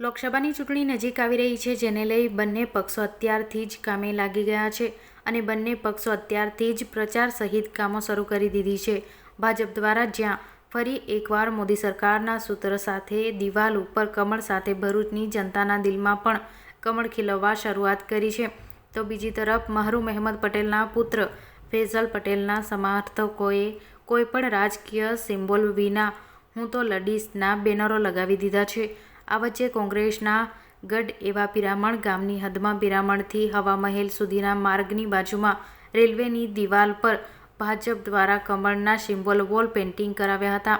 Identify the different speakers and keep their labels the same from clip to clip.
Speaker 1: લોકસભાની ચૂંટણી નજીક આવી રહી છે, જેને લઈ બંને પક્ષો અત્યારથી જ કામે લાગી ગયા છે અને બંને પક્ષો અત્યારથી જ પ્રચાર સહિત કામો શરૂ કરી દીધી છે. ભાજપ દ્વારા જ્યાં ફરી એકવાર મોદી સરકારના સૂત્ર સાથે દિવાલ ઉપર કમળ સાથે ભરૂચની જનતાના દિલમાં પણ કમળ ખીલવવા શરૂઆત કરી છે. તો બીજી તરફ મહરૂમ અહેમદ પટેલના પુત્ર ફેઝલ પટેલના સમર્થકોએ કોઈપણ રાજકીય સિમ્બોલ વિના હું તો લડીશના બેનરો લગાવી દીધા છે. આ વચ્ચે કોંગ્રેસના ગઢ એવા પિરામણ ગામની હદમાં પિરામણથી હવા મહેલ સુધીના માર્ગની બાજુમાં રેલવેની દિવાલ પર ભાજપ દ્વારા કમળના સિમ્બોલ વોલ પેઇન્ટિંગ કરાવ્યા હતા,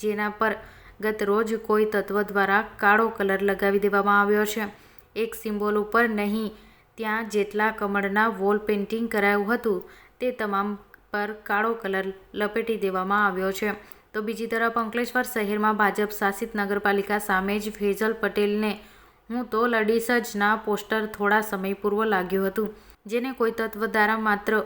Speaker 1: જેના પર ગત રોજ કોઈ તત્વ દ્વારા કાળો કલર લગાવી દેવામાં આવ્યો છે. એક સિમ્બોલ ઉપર નહીં, ત્યાં જેટલા કમળના વોલ પેઇન્ટિંગ કરાયું હતું, તે તમામ પર કાળો કલર લપેટી દેવામાં આવ્યો છે. તો બીજી તરફ અંકલેશ્વર શહેરમાં ભાજપ શાસિત નગરપાલિકા સામે જ ફેઝલ પટેલને હું તો લડીશ જ ના પોસ્ટર થોડા સમય પૂર્વ લાગ્યું હતું. જેને કોઈ તત્વ દ્વારા માત્ર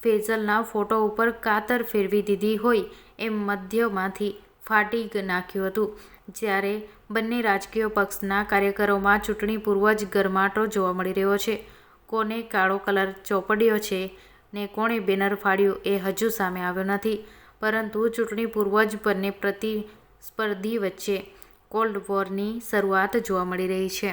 Speaker 1: ફેઝલના ફોટો ઉપર કાતર ફેરવી દીધી હોય એમ મધ્યમાંથી ફાટી નાખ્યું હતું. જ્યારે બંને રાજકીય પક્ષના કાર્યકરોમાં ચૂંટણી પૂર્વ જ ગરમાટો જોવા મળી રહ્યો છે. કોને કાળો કલર ચોપડ્યો છે ને કોણે બેનર ફાડ્યું એ હજુ સામે આવ્યો નથી. પરંતુ ચૂંટણી પૂર્વ જ બંને પ્રતિસ્પર્ધી વચ્ચે કોલ્ડ વોરની શરૂઆત જોવા મળી રહી છે.